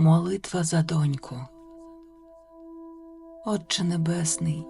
Молитва за доньку. Отче Небесний,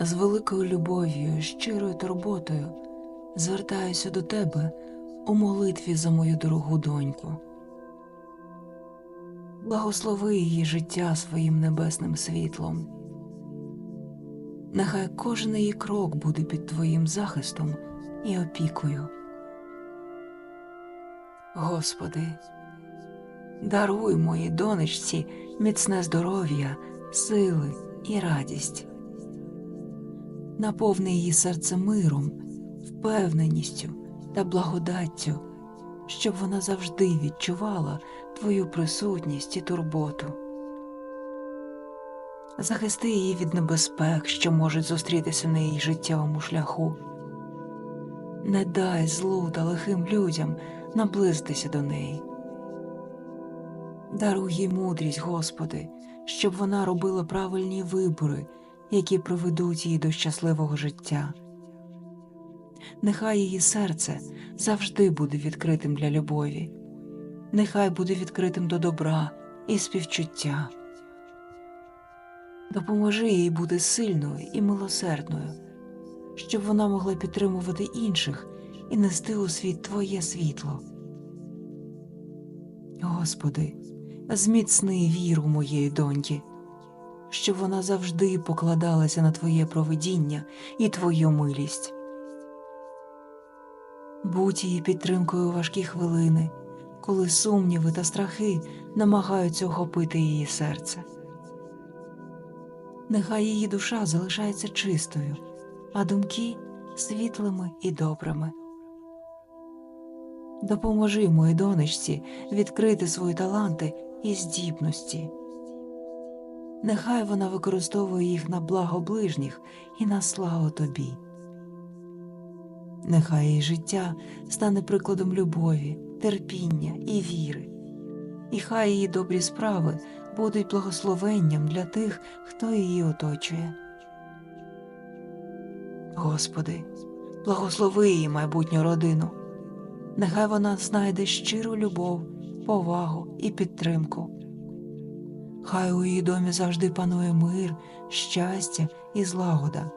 з великою любов'ю, щирою турботою звертаюся до Тебе у молитві за мою дорогу доньку. Благослови її життя своїм небесним світлом. Нехай кожен її крок буде під Твоїм захистом і опікою. Господи, даруй моїй донечці міцне здоров'я, сили і радість. Наповни її серце миром, впевненістю та благодаттю, щоб вона завжди відчувала Твою присутність і турботу. Захисти її від небезпек, що можуть зустрітися на її життєвому шляху. Не дай злу та лихим людям наблизитися до неї. Даруй їй мудрість, Господи, щоб вона робила правильні вибори, які приведуть її до щасливого життя. Нехай її серце завжди буде відкритим для любові, нехай буде відкритим до добра і співчуття. Допоможи їй бути сильною і милосердною, щоб вона могла підтримувати інших і нести у світ Твоє світло. Господи, зміцни віру моєї доньки, щоб вона завжди покладалася на Твоє провидіння і Твою милість. Будь її підтримкою у важкі хвилини, коли сумніви та страхи намагаються охопити її серце. Нехай її душа залишається чистою, а думки світлими і добрими. Допоможи моїй донечці відкрити свої таланти і здібності. Нехай вона використовує їх на благо ближніх і на славу тобі. Нехай її життя стане прикладом любові, терпіння і віри, і хай її добрі справи будуть благословенням для тих, хто її оточує. Господи, благослови її майбутню родину. Нехай вона знайде щиру любов, повагу і підтримку. Хай у її домі завжди панує мир, щастя і злагода.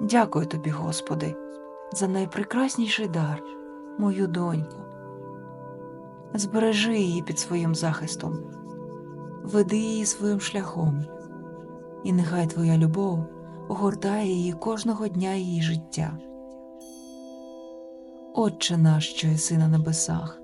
Дякую тобі, Господи, за найпрекрасніший дар, мою доньку. Збережи її під своїм захистом, веди її своїм шляхом, і нехай Твоя любов огортає її кожного дня її життя. Отче наш, що єси на небесах,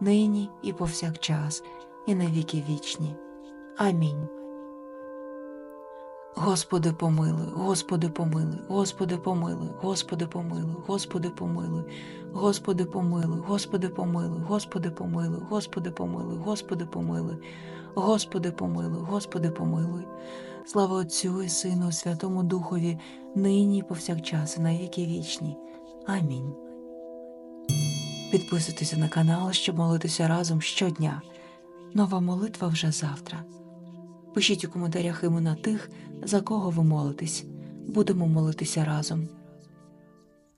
нині і повсякчас, і на віки вічні. Амінь. Господи помилуй, Господи помилуй, Господи помилуй, Господи помилуй, Господи помилуй, Господи помилуй, Господи помилуй, Господи помилуй, Господи помилуй, Господи помилуй, Господи помилуй, Господи помилуй. Слава Отцю і Сину, Святому Духові, нині повсякчас, і на віки вічні. Амінь. Підписуйтеся на канал, щоб молитися разом щодня. Нова молитва вже завтра. Пишіть у коментарях імена тих, за кого ви молитесь. Будемо молитися разом.